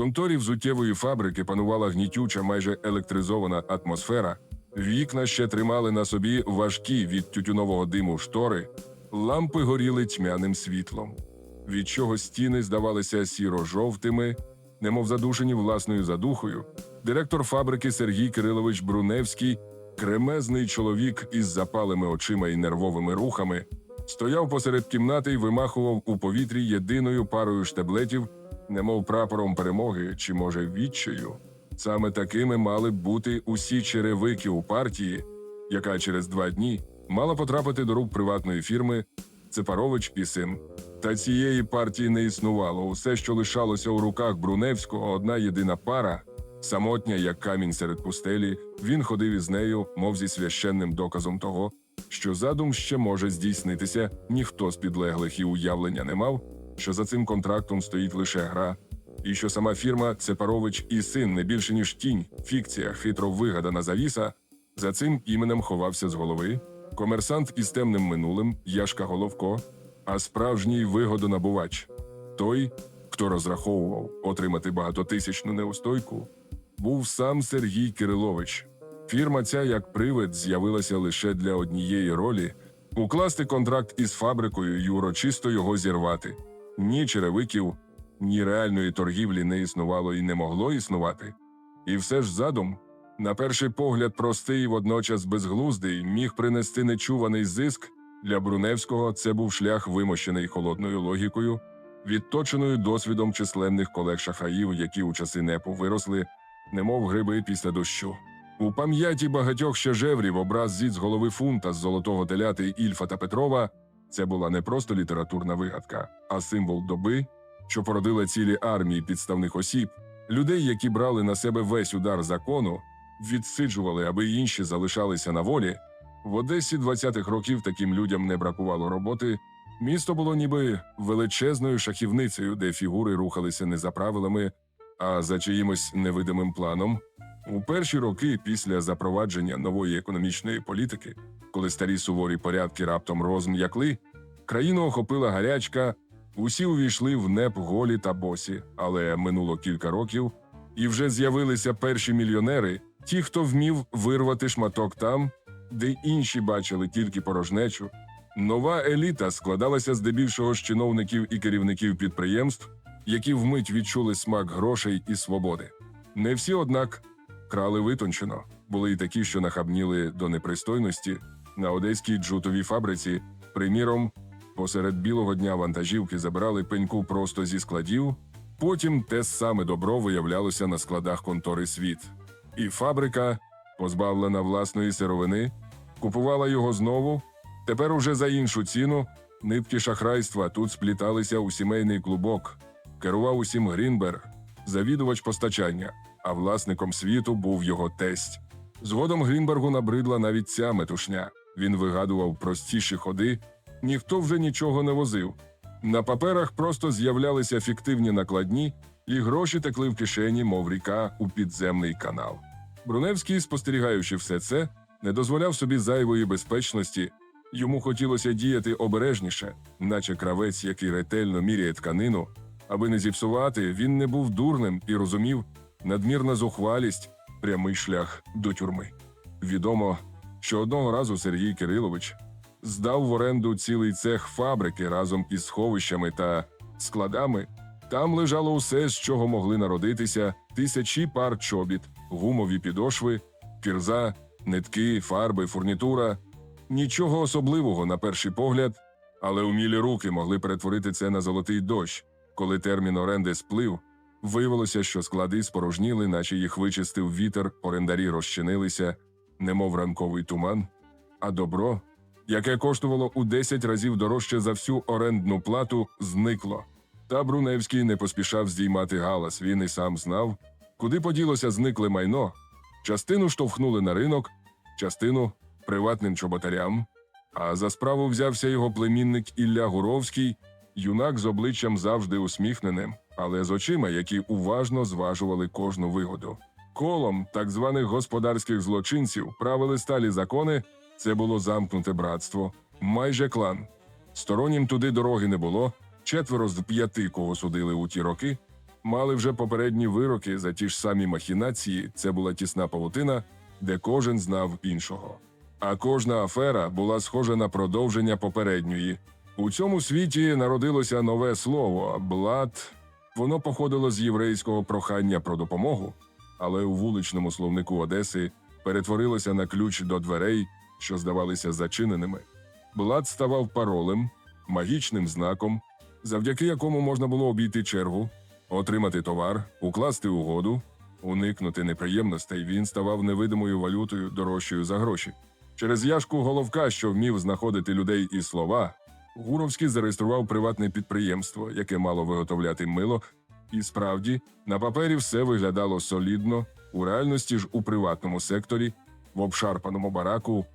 конторі взуттєвої фабрики панувала гнітюча, майже електризована атмосфера. Вікна ще тримали на собі важкі від тютюнового диму штори, лампи горіли тьмяним світлом, від чого стіни здавалися сіро-жовтими, немов задушені власною задухою. Директор фабрики Сергій Кирилович Бруневський, кремезний чоловік із запалими очима і нервовими рухами, стояв посеред кімнати і вимахував у повітрі єдиною парою штеблетів, немов прапором перемоги чи, може, відчаю. Саме такими мали б бути усі черевики у партії, яка через два дні мала потрапити до рук приватної фірми Цепарович і син. Та цієї партії не існувало. Усе, що лишалося у руках Бруневського, одна єдина пара, самотня, як камінь серед пустелі, він ходив із нею, мов зі священним доказом того, що задум ще може здійснитися, ніхто з підлеглих і уявлення не мав, що за цим контрактом стоїть лише гра, і що сама фірма Цепарович і син не більше ніж тінь, фікція, хитро вигадана завіса, за цим іменем ховався з голови, комерсант із темним минулим Яшка Головко, а справжній вигодонабувач той, хто розраховував отримати багатотисячну неустойку, був сам Сергій Кирилович. Фірма ця, як привид, з'явилася лише для однієї ролі укласти контракт із фабрикою і урочисто його зірвати. Ні черевиків, ні реальної торгівлі не існувало і не могло існувати. І все ж задум, на перший погляд, простий і водночас безглуздий, міг принести нечуваний зиск. Для Бруневського це був шлях вимощений холодною логікою, відточеною досвідом численних колег шахраїв, які у часи непу виросли, немов гриби після дощу. У пам'яті багатьох щежеврів образ зід з голови фунта з золотого теляти Ільфа та Петрова це була не просто літературна вигадка, а символ доби, що породила цілі армії підставних осіб, людей, які брали на себе весь удар закону, відсиджували, аби інші залишалися на волі. В Одесі 20-х років таким людям не бракувало роботи. Місто було ніби величезною шахівницею, де фігури рухалися не за правилами, а за чиїмось невидимим планом. У перші роки після запровадження нової економічної політики, коли старі суворі порядки раптом розм'якли, країну охопила гарячка, усі увійшли в неп голі та босі, але минуло кілька років, і вже з'явилися перші мільйонери, ті, хто вмів вирвати шматок там, де інші бачили тільки порожнечу. Нова еліта складалася здебільшого з чиновників і керівників підприємств, які вмить відчули смак грошей і свободи. Не всі, однак, крали витончено. Були й такі, що нахабніли до непристойності на одеській джутовій фабриці. Приміром, посеред білого дня вантажівки забирали пеньку просто зі складів. Потім те саме добро виявлялося на складах контори світ. І фабрика, позбавлена власної сировини, купувала його знову. Тепер уже за іншу ціну нитки шахрайства тут спліталися у сімейний клубок. Керував усім Грінберг, завідувач постачання, а власником світу був його тесть. Згодом Грінбергу набридла навіть ця метушня. Він вигадував простіші ходи, ніхто вже нічого не возив. На паперах просто з'являлися фіктивні накладні, і гроші текли в кишені, мов ріка у підземний канал. Бруневський, спостерігаючи все це, не дозволяв собі зайвої безпечності. Йому хотілося діяти обережніше, наче кравець, який ретельно міряє тканину. Аби не зіпсувати, він не був дурним і розумів надмірна зухвалість прямий шлях до тюрми. Відомо, що одного разу Сергій Кирилович здав в оренду цілий цех фабрики разом із сховищами та складами. Там лежало усе, з чого могли народитися тисячі пар чобіт, гумові підошви, кірза, нитки, фарби, фурнітура. Нічого особливого на перший погляд, але умілі руки могли перетворити це на золотий дощ. Коли термін оренди сплив, виявилося, що склади спорожніли, наче їх вичистив вітер, орендарі розчинилися, немов ранковий туман, а добро, яке коштувало у 10 разів дорожче за всю орендну плату, зникло. Та Бруневський не поспішав здіймати галас. Він і сам знав, куди поділося зникле майно. Частину штовхнули на ринок, частину приватним чоботарям. А за справу взявся його племінник Ілля Гуровський, юнак з обличчям завжди усміхненим, але з очима, які уважно зважували кожну вигоду. Колом так званих господарських злочинців правили сталі закони. Це було замкнуте братство, майже клан. Стороннім туди дороги не було. Четверо з п'яти, кого судили у ті роки, мали вже попередні вироки за ті ж самі махінації. Це була тісна павутина, де кожен знав іншого. А кожна афера була схожа на продовження попередньої. У цьому світі народилося нове слово блат. Воно походило з єврейського прохання про допомогу, але у вуличному словнику Одеси перетворилося на ключ до дверей, що здавалися зачиненими. Блат ставав паролем, магічним знаком, завдяки якому можна було обійти чергу, отримати товар, укласти угоду, уникнути неприємностей. Він ставав невидимою валютою, дорожчою за гроші. Через яшку головка, що вмів знаходити людей і слова, Гуровський зареєстрував приватне підприємство, яке мало виготовляти мило, і справді на папері все виглядало солідно, у реальності ж у приватному секторі, в обшарпаному бараку,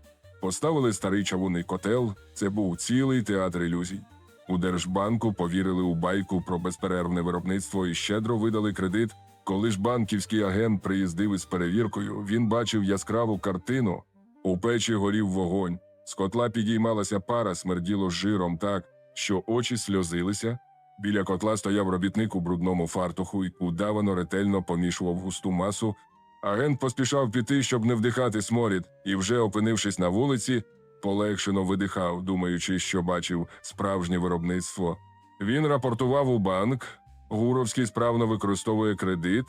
поставили старий чавунний котел. Це був цілий театр ілюзій. У Держбанку повірили у байку про безперервне виробництво і щедро видали кредит. Коли ж банківський агент приїздив із перевіркою, він бачив яскраву картину. У печі горів вогонь. З котла підіймалася пара, смерділо жиром так, що очі сльозилися. Біля котла стояв робітник у брудному фартуху і удавано ретельно помішував густу масу. Агент поспішав піти, щоб не вдихати сморід, і вже опинившись на вулиці, полегшено видихав, думаючи, що бачив справжнє виробництво. Він рапортував у банк, Гуровський справно використовує кредит,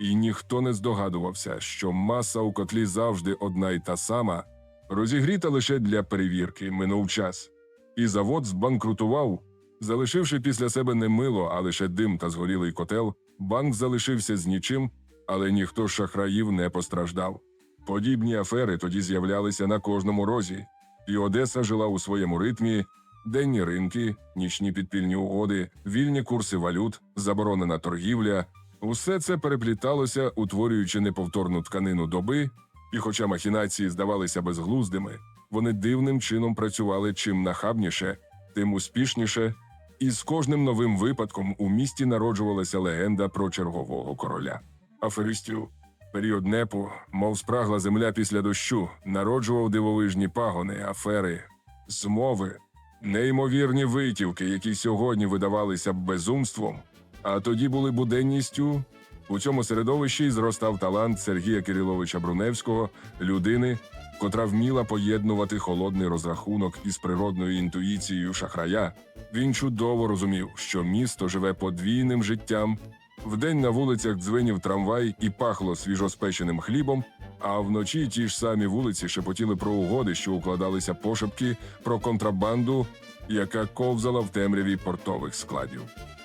і ніхто не здогадувався, що маса у котлі завжди одна й та сама, розігріта лише для перевірки, минув час. І завод збанкрутував, залишивши після себе не мило, а лише дим та згорілий котел, банк залишився з нічим, але ніхто з шахраїв не постраждав. Подібні афери тоді з'являлися на кожному розі, і Одеса жила у своєму ритмі, денні ринки, нічні підпільні угоди, вільні курси валют, заборонена торгівля. Усе це перепліталося, утворюючи неповторну тканину доби, і, хоча махінації здавалися безглуздими, вони дивним чином працювали чим нахабніше, тим успішніше, і з кожним новим випадком у місті народжувалася легенда про чергового короля. Аферистів період непу, мов спрагла земля після дощу, народжував дивовижні пагони, афери, змови, неймовірні витівки, які сьогодні видавалися б безумством, а тоді були буденністю. У цьому середовищі зростав талант Сергія Кириловича Бруневського, людини, котра вміла поєднувати холодний розрахунок із природною інтуїцією шахрая. Він чудово розумів, що місто живе подвійним життям. Вдень на вулицях дзвенів трамвай і пахло свіжоспеченим хлібом, а вночі ті ж самі вулиці шепотіли про угоди, що укладалися пошепки про контрабанду, яка ковзала в темряві портових складів.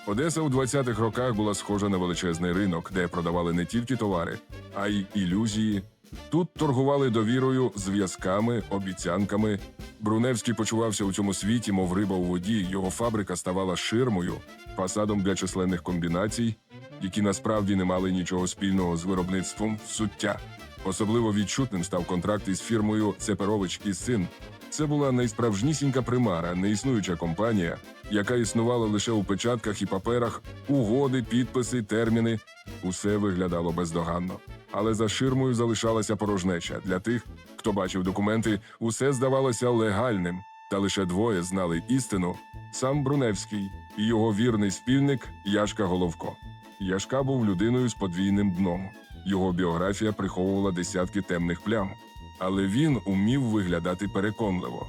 Одеса у 20-х роках була схожа на величезний ринок, де продавали не тільки товари, а й ілюзії. Тут торгували довірою, зв'язками, обіцянками. Бруневський почувався у цьому світі, мов риба у воді. Його фабрика ставала ширмою, фасадом для численних комбінацій, які насправді не мали нічого спільного з виробництвом суття. Особливо відчутним став контракт із фірмою Цеперович і син. Це була найсправжнісінька примара, неіснуюча компанія, яка існувала лише у печатках і паперах, угоди, підписи, терміни. Усе виглядало бездоганно. Але за ширмою залишалася порожнеча для тих, хто бачив документи, усе здавалося легальним, та лише двоє знали істину: сам Бруневський і його вірний спільник Яшка Головко. Яшка був людиною з подвійним дном. Його біографія приховувала десятки темних плям, але він умів виглядати переконливо.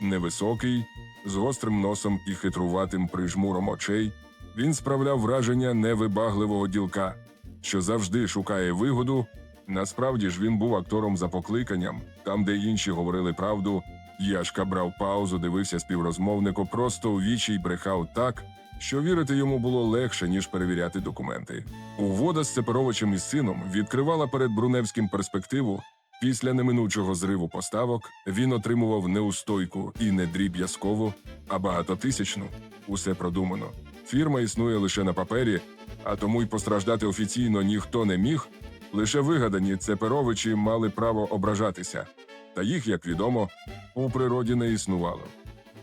Невисокий, з гострим носом і хитруватим прижмуром очей, він справляв враження невибагливого ділка, що завжди шукає вигоду. Насправді ж він був актором за покликанням, там, де інші говорили правду. Яшка брав паузу, дивився співрозмовнику просто у вічі й брехав так, що вірити йому було легше, ніж перевіряти документи. Угода з Цеперовичем і сином відкривала перед Бруневським перспективу. Після неминучого зриву поставок він отримував не устойку і не дріб'язкову, а багатотисячну. Усе продумано. Фірма існує лише на папері, а тому й постраждати офіційно ніхто не міг. Лише вигадані Цеперовичі мали право ображатися, та їх, як відомо, у природі не існувало.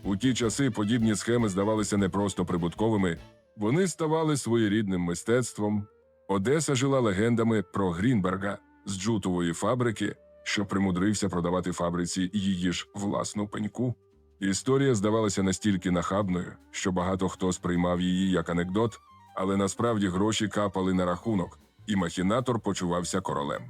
У ті часи подібні схеми здавалися не просто прибутковими, вони ставали своєрідним мистецтвом. Одеса жила легендами про Грінберга з джутової фабрики, що примудрився продавати фабриці її ж власну пеньку. Історія здавалася настільки нахабною, що багато хто сприймав її як анекдот, але насправді гроші капали на рахунок, і махінатор почувався королем.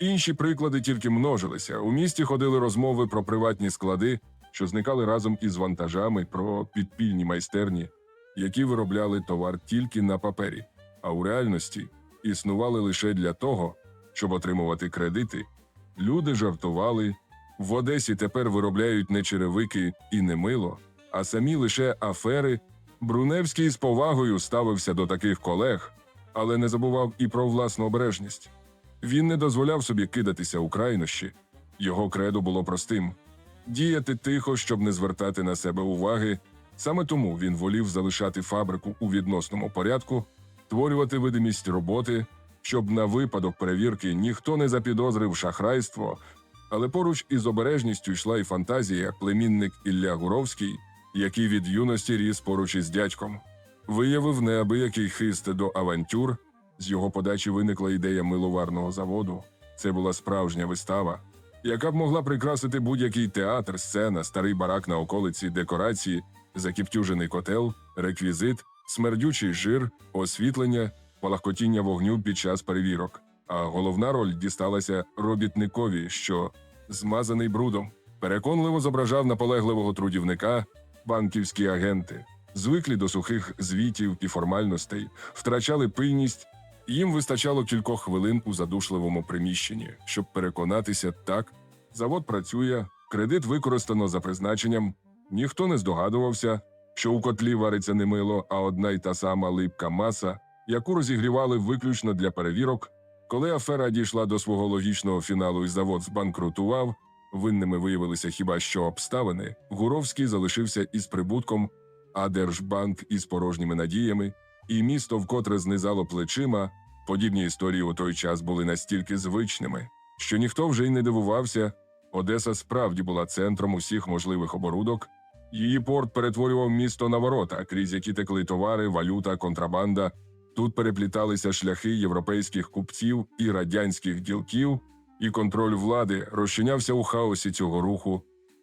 Інші приклади тільки множилися. У місті ходили розмови про приватні склади, що зникали разом із вантажами, про підпільні майстерні, які виробляли товар тільки на папері, а у реальності існували лише для того, щоб отримувати кредити. Люди жартували. В Одесі тепер виробляють не черевики і не мило, а самі лише афери. Бруневський з повагою ставився до таких колег, але не забував і про власну обережність. Він не дозволяв собі кидатися у крайнощі. Його кредо було простим діяти тихо, щоб не звертати на себе уваги. Саме тому він волів залишати фабрику у відносному порядку, створювати видимість роботи, щоб на випадок перевірки ніхто не запідозрив шахрайство. Але поруч із обережністю йшла і фантазія, племінник Ілля Гуровський, який від юності ріс поруч із дядьком, виявив неабиякий хист до авантюр. З його подачі виникла ідея миловарного заводу. Це була справжня вистава, яка б могла прикрасити будь-який театр, сцена, старий барак на околиці, декорації, закіптюжений котел, реквізит, смердючий жир, освітлення, палахкотіння вогню під час перевірок. А головна роль дісталася робітникові, що, змазаний брудом, переконливо зображав наполегливого трудівника, банківські агенти, звиклі до сухих звітів і формальностей, втрачали пильність. Їм вистачало кількох хвилин у задушливому приміщенні, щоб переконатися, так, завод працює, кредит використано за призначенням, ніхто не здогадувався, що у котлі вариться не мило, а одна й та сама липка маса, яку розігрівали виключно для перевірок. Коли афера дійшла до свого логічного фіналу і завод збанкрутував, винними виявилися хіба що обставини, Гуровський залишився із прибутком, а Держбанк із порожніми надіями, і місто вкотре знизало плечима. Подібні історії у той час були настільки звичними, що ніхто вже й не дивувався. Одеса справді була центром усіх можливих оборудок. Її порт перетворював місто на ворота, крізь які текли товари, валюта, контрабанда. Тут перепліталися шляхи європейських купців і радянських ділків, і контроль влади розчинявся у хаосі цього руху.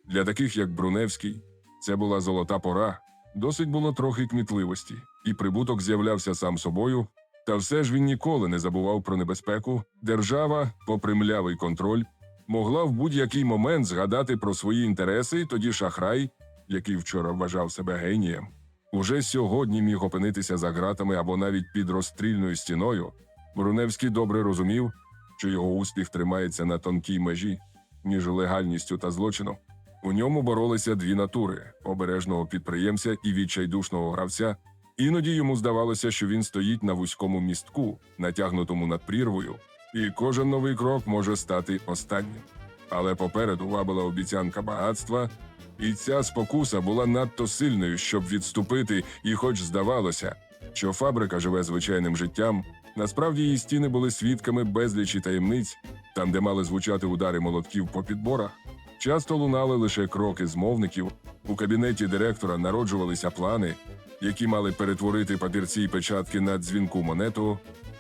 Для таких, як Бруневський, це була золота пора. Досить було трохи кмітливості, і прибуток з'являвся сам собою. Та все ж він ніколи не забував про небезпеку. Держава, попри млявий контроль, могла в будь-який момент згадати про свої інтереси, тоді шахрай, який вчора вважав себе генієм, уже сьогодні міг опинитися за ґратами або навіть під розстрільною стіною. Бруневський добре розумів, що його успіх тримається на тонкій межі між легальністю та злочином. У ньому боролися дві натури обережного підприємця і відчайдушного гравця. Іноді йому здавалося, що він стоїть на вузькому містку, натягнутому над прірвою, і кожен новий крок може стати останнім. Але попереду вабила обіцянка багатства, і ця спокуса була надто сильною, щоб відступити, і, хоч здавалося, що фабрика живе звичайним життям, насправді її стіни були свідками безлічі таємниць, там, де мали звучати удари молотків по підборах. Часто лунали лише кроки змовників. У кабінеті директора народжувалися плани, які мали перетворити папірці й печатки на дзвінку монету,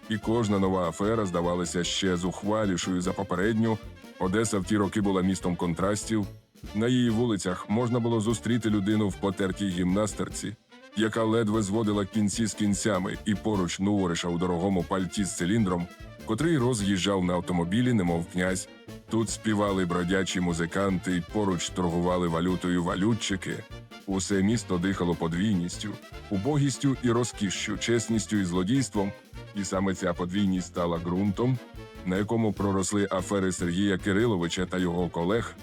і кожна нова афера здавалася ще зухвалішою за попередню. Одеса в ті роки була містом контрастів. На її вулицях можна було зустріти людину в потертій гімнастерці, яка ледве зводила кінці з кінцями, і поруч нувориша у дорогому пальті з циліндром, котрий роз'їжджав на автомобілі, немов князь. Тут співали бродячі музиканти, поруч торгували валютою валютчики. Усе місто дихало подвійністю, убогістю і розкішшю, чесністю і злодійством, і саме ця подвійність стала ґрунтом, на якому проросли афери Сергія Кириловича та його колег.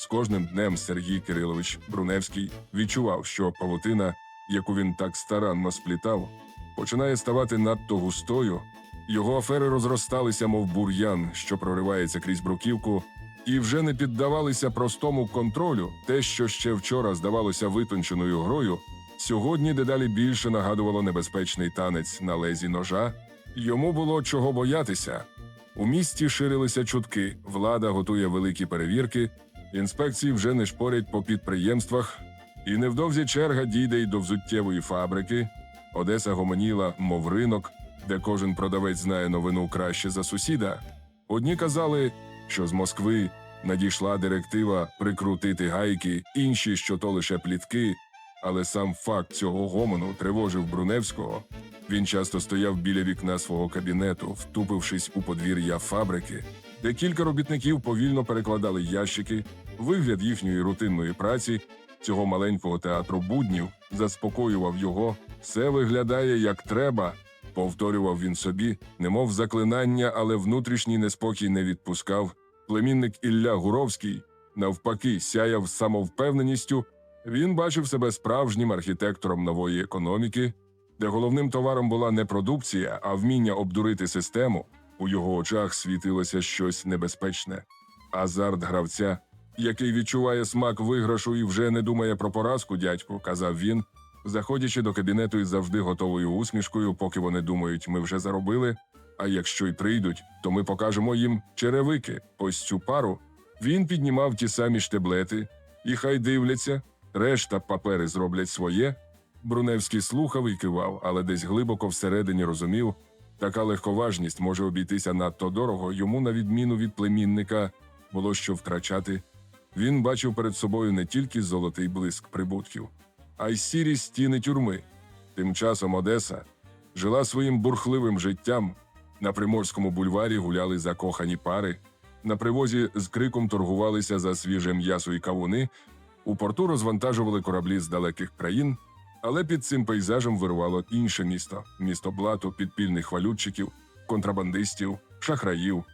З кожним днем Сергій Кирилович Бруневський відчував, що павутина, яку він так старанно сплітав, починає ставати надто густою. Його афери розросталися, мов бур'ян, що проривається крізь бруківку, і вже не піддавалися простому контролю. Те, що ще вчора здавалося витонченою грою, сьогодні дедалі більше нагадувало небезпечний танець на лезі ножа. Йому було чого боятися. У місті ширилися чутки, влада готує великі перевірки, інспекції вже не шпорять по підприємствах, і невдовзі черга дійде й до взуттєвої фабрики. Одеса гомоніла, мов ринок, де кожен продавець знає новину краще за сусіда. Одні казали, що з Москви надійшла директива прикрутити гайки, інші, що то лише плітки. Але сам факт цього гомону тривожив Бруневського. Він часто стояв біля вікна свого кабінету, втупившись у подвір'я фабрики, де кілька робітників повільно перекладали ящики, вигляд їхньої рутинної праці, цього маленького театру буднів, заспокоював його. Все виглядає як треба, повторював він собі, немов заклинання, але внутрішній неспокій не відпускав. Племінник Ілля Гуровський, навпаки, сяяв самовпевненістю. Він бачив себе справжнім архітектором нової економіки, де головним товаром була не продукція, а вміння обдурити систему. У його очах світилося щось небезпечне. Азарт гравця, який відчуває смак виграшу і вже не думає про поразку, дядьку, казав він, заходячи до кабінету із завжди готовою усмішкою, поки вони думають, ми вже заробили. А якщо й прийдуть, то ми покажемо їм черевики. Ось цю пару. Він піднімав ті самі штеблети, і хай дивляться, решта папери зроблять своє. Бруневський слухав і кивав, але десь глибоко всередині розумів, така легковажність може обійтися надто дорого. Йому, на відміну від племінника, було що втрачати. Він бачив перед собою не тільки золотий блиск прибутків, а й сірі стіни тюрми. Тим часом Одеса жила своїм бурхливим життям. На приморському бульварі гуляли закохані пари. На привозі з криком торгувалися за свіже м'ясо і кавуни. У порту розвантажували кораблі з далеких країн, але під цим пейзажем вирувало інше місто місто блату, підпільних валютчиків, контрабандистів, шахраїв.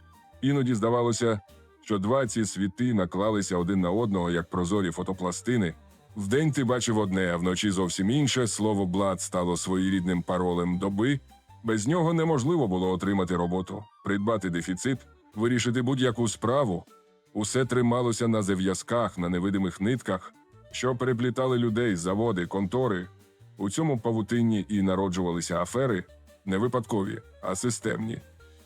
Іноді здавалося, що два ці світи наклалися один на одного, як прозорі фотопластини. Вдень ти бачив одне, а вночі зовсім інше. Слово блат стало своєрідним паролем доби. Без нього неможливо було отримати роботу, придбати дефіцит, вирішити будь-яку справу. Усе трималося на зав'язках, на невидимих нитках, що переплітали людей, заводи, контори. У цьому павутинні і народжувалися афери не випадкові, а системні.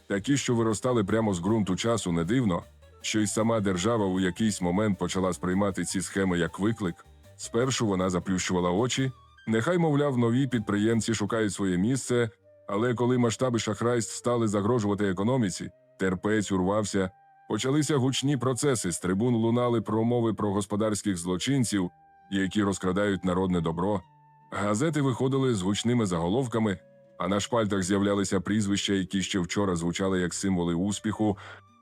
Такі, що виростали прямо з ґрунту часу, не дивно, що й сама держава у якийсь момент почала сприймати ці схеми як виклик. Спершу вона заплющувала очі, нехай, мовляв, нові підприємці шукають своє місце, але коли масштаби шахрайств стали загрожувати економіці, терпець урвався, почалися гучні процеси, з трибун лунали промови про господарських злочинців, які розкрадають народне добро. Газети виходили з гучними заголовками, а на шпальтах з'являлися прізвища, які ще вчора звучали як символи успіху.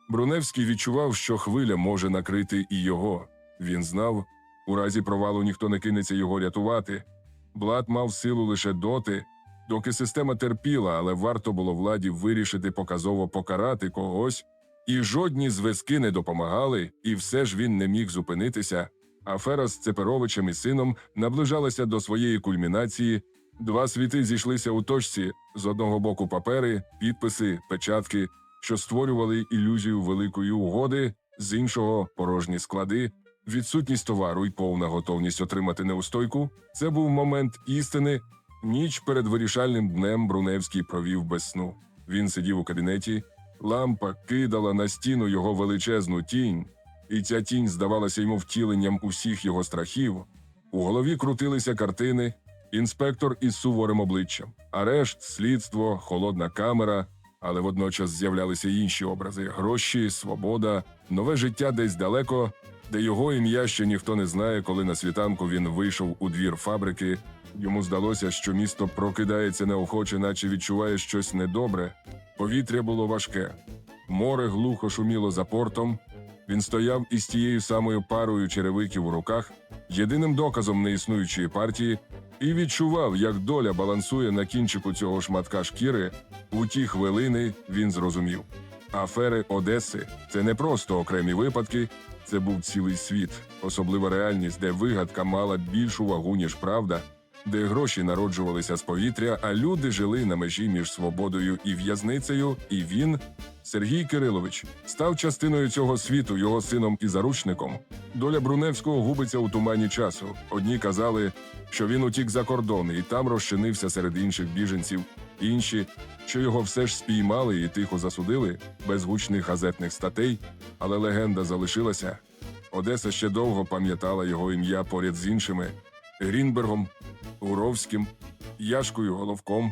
Бруневський відчував, що хвиля може накрити і його. Він знав, у разі провалу ніхто не кинеться його рятувати. Блад мав силу лише доти, доки система терпіла, але варто було владі вирішити показово покарати когось, і жодні зв'язки не допомагали, і все ж він не міг зупинитися. Афера з Цеперовичем і сином наближалася до своєї кульмінації. Два світи зійшлися у точці з одного боку папери, підписи, печатки, що створювали ілюзію великої угоди, з іншого порожні склади, відсутність товару і повна готовність отримати неустойку. Це був момент істини. Ніч перед вирішальним днем Бруневський провів без сну. Він сидів у кабінеті, лампа кидала на стіну його величезну тінь, і ця тінь здавалася йому втіленням усіх його страхів. У голові крутилися картини, інспектор із суворим обличчям, арешт, слідство, холодна камера, але водночас з'являлися й інші образи: гроші, свобода, нове життя десь далеко, де його ім'я ще ніхто не знає, коли на світанку він вийшов у двір фабрики. Йому здалося, що місто прокидається неохоче, наче відчуває щось недобре. Повітря було важке, море глухо шуміло за портом. Він стояв із тією самою парою черевиків у руках, єдиним доказом неіснуючої партії, і відчував, як доля балансує на кінчику цього шматка шкіри. У ті хвилини він зрозумів. Афери Одеси це не просто окремі випадки, це був цілий світ, особлива реальність, де вигадка мала більшу вагу, ніж правда, де гроші народжувалися з повітря, а люди жили на межі між свободою і в'язницею, і він, Сергій Кирилович, став частиною цього світу, його сином і заручником. Доля Бруневського губиться у тумані часу. Одні казали, що він утік за кордон і там розчинився серед інших біженців. Інші, що його все ж спіймали і тихо засудили, без гучних газетних статей, але легенда залишилася. Одеса ще довго пам'ятала його ім'я поряд з іншими Грінбергом, Гуровським, Яшкою Головком.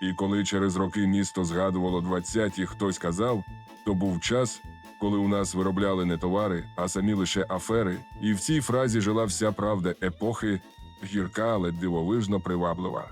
І коли через роки місто згадувало 20-ті, хтось казав, то був час, коли у нас виробляли не товари, а самі лише афери, і в цій фразі жила вся правда епохи, гірка, але дивовижно приваблива.